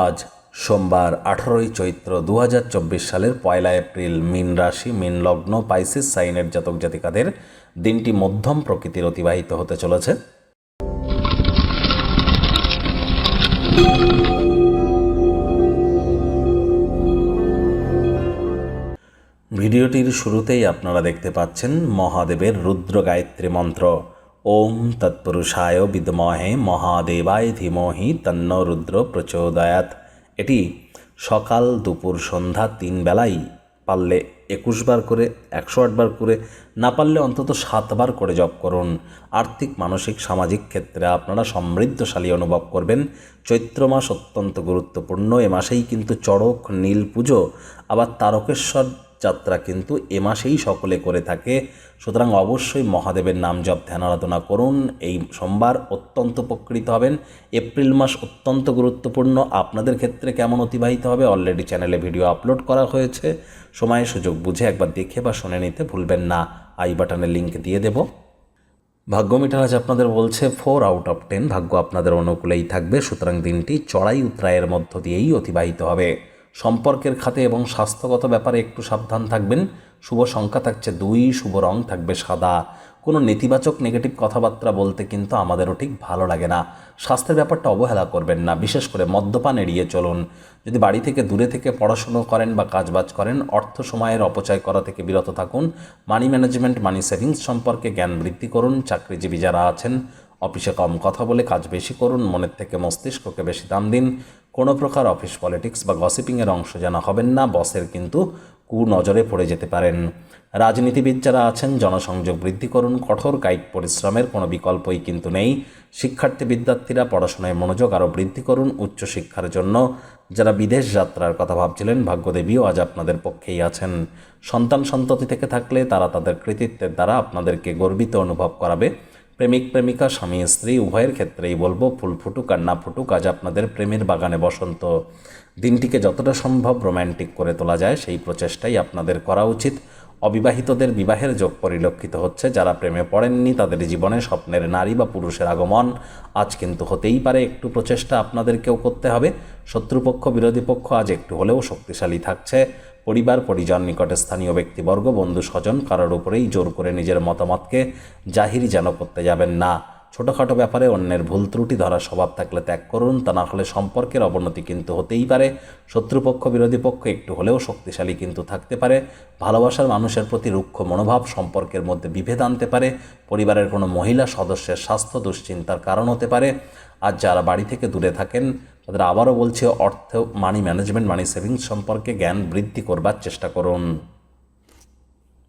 আজ সোমবার আঠারোই চৈত্র দু হাজার চব্বিশ সালের পয়লা এপ্রিল মীন রাশি, মীন লগ্ন, পাইসিস, সাইনের জাতক জাতিকাদের দিনটি মধ্যম প্রকৃতির অতিবাহিত হতে চলেছে। ভিডিওটির শুরুতেই আপনারা দেখতে পাচ্ছেন মহাদেবের রুদ্র গায়ত্রী মন্ত্র। ওম তৎপুরুষায় বিদ্মহে মহাদেবায় ধীমহি তন্ন রুদ্র প্রচোদয়াত এটি সকাল দুপুর সন্ধ্যা তিন বেলাই পারলে একুশ বার করে, একশো আটবার করে, না পারলে অন্তত সাতবার করে জপ করুন। আর্থিক, মানসিক, সামাজিক ক্ষেত্রে আপনারা সমৃদ্ধশালী অনুভব করবেন। চৈত্র মাস অত্যন্ত গুরুত্বপূর্ণ, এ মাসেই কিন্তু চড়ক, নীল পুজো, আবার তারকেশ্বর যাত্রা কিন্তু এ মাসেই সকলে করে থাকে। সুতরাং অবশ্যই মহাদেবের নাম জপ, ধ্যান, আরাধনা করুন। এই সোমবার অত্যন্ত উপকৃত হবেন। এপ্রিল মাস অত্যন্ত গুরুত্বপূর্ণ। আপনাদের ক্ষেত্রে কেমন অতিবাহিত হবে? অলরেডি চ্যানেলে ভিডিও আপলোড করা হয়েছে। সময় সুযোগ বুঝে একবার দেখে বা শুনে নিতে ভুলবেন না। আই বাটনে লিঙ্ক দিয়ে দেব। ভাগ্য মিটার আজ আপনাদের বলছে ফোর আউট অফ টেন ভাগ্য আপনাদের অনুকূলেই থাকবে। সুতরাং দিনটি চড়াই উত্রায়ের মধ্য দিয়েই অতিবাহিত হবে। সম্পর্কের খাতে এবং স্বাস্থ্যগত ব্যাপারে একটু সাবধান থাকবেন। শুভ সংখ্যা থাকছে দুই, শুভ রং থাকবে সাদা। কোনো নেতিবাচক নেগেটিভ কথাবার্তা বলতে কিন্তু আমাদেরও ঠিক ভালো লাগে না। স্বাস্থ্যের ব্যাপারটা অবহেলা করবেন না, বিশেষ করে মদ্যপান এড়িয়ে চলুন। যদি বাড়ি থেকে দূরে থেকে পড়াশুনো করেন বা কাজবাজ করেন, অর্থ সময়ের অপচয় করা থেকে বিরত থাকুন। মানি ম্যানেজমেন্ট মানি সেভিংস সম্পর্কে জ্ঞান বৃদ্ধি করুন, চাকরিজীবী যারা আছেন, অফিসে কম কথা বলে কাজ বেশি করুন, মনের থেকে মস্তিষ্ককে বেশি দাম দিন। কোনো প্রকার অফিস পলিটিক্স বা গসিপিংয়ের অংশ যেন হবেন না, বসের কিন্তু কুনজরে পড়ে যেতে পারেন। রাজনীতিবিদ যারা আছেন, জনসংযোগ বৃদ্ধি করুন, কঠোর কায়িক পরিশ্রমের কোনো বিকল্পই কিন্তু নেই। শিক্ষার্থী বিদ্যার্থীরা পড়াশোনায় মনোযোগ আরও বৃদ্ধি করুন, উচ্চশিক্ষার জন্য। যারা বিদেশ যাত্রার কথা ভাবছিলেন, ভাগ্যদেবীও আজ আপনাদের পক্ষেই আছেন। সন্তান সন্ততি থেকে থাকলে তারা তাদের কৃতিত্বের দ্বারা আপনাদেরকে গর্বিত অনুভব করাবে। প্রেমিক, প্রেমিকা, স্বামী, স্ত্রী, উভয়ের ক্ষেত্রেই বলব, ফুল ফুটুক আর না ফুটুক, আজ আপনাদের প্রেমের বাগানে বসন্ত। দিনটিকে যতটা সম্ভব রোম্যান্টিক করে তোলা যায়, সেই প্রচেষ্টাই আপনাদের করা উচিত। অবিবাহিতদের বিবাহের যোগ পরিলক্ষিত হচ্ছে। যারা প্রেমে পড়েননি, তাদের জীবনে স্বপ্নের নারী বা পুরুষের আগমন। আজ কিন্তু হতেই পারে একটু প্রচেষ্টা আপনাদেরকেও করতে হবে। শত্রুপক্ষ, বিরোধী পক্ষ আজ একটু হলেও শক্তিশালী থাকছে। পরিবার, পরিজন, নিকটে স্থানীয় ব্যক্তিবর্গ বন্ধু স্বজন কারোর উপরেই জোর করে নিজের মতামতকে জাহির যেন করতে যাবেন না। ছোটোখাটো ব্যাপারে অন্যের ভুল ত্রুটি ধরার স্বভাব থাকলে ত্যাগ করুন, তা না হলে সম্পর্কের অবনতি কিন্তু হতেই পারে। শত্রুপক্ষ, বিরোধী পক্ষ একটু হলেও শক্তিশালী কিন্তু থাকতে পারে। ভালোবাসার মানুষের প্রতি রুক্ষ মনোভাব সম্পর্কের মধ্যে বিভেদ আনতে পারে। পরিবারের কোনো মহিলা সদস্যের স্বাস্থ্য দুশ্চিন্তার কারণ হতে পারে। আর যারা বাড়ি থেকে দূরে থাকেন, তাদের আবারও বলছে, অর্থ মানি ম্যানেজমেন্ট মানি সেভিংস সম্পর্কে জ্ঞান বৃদ্ধি করবার চেষ্টা করুন।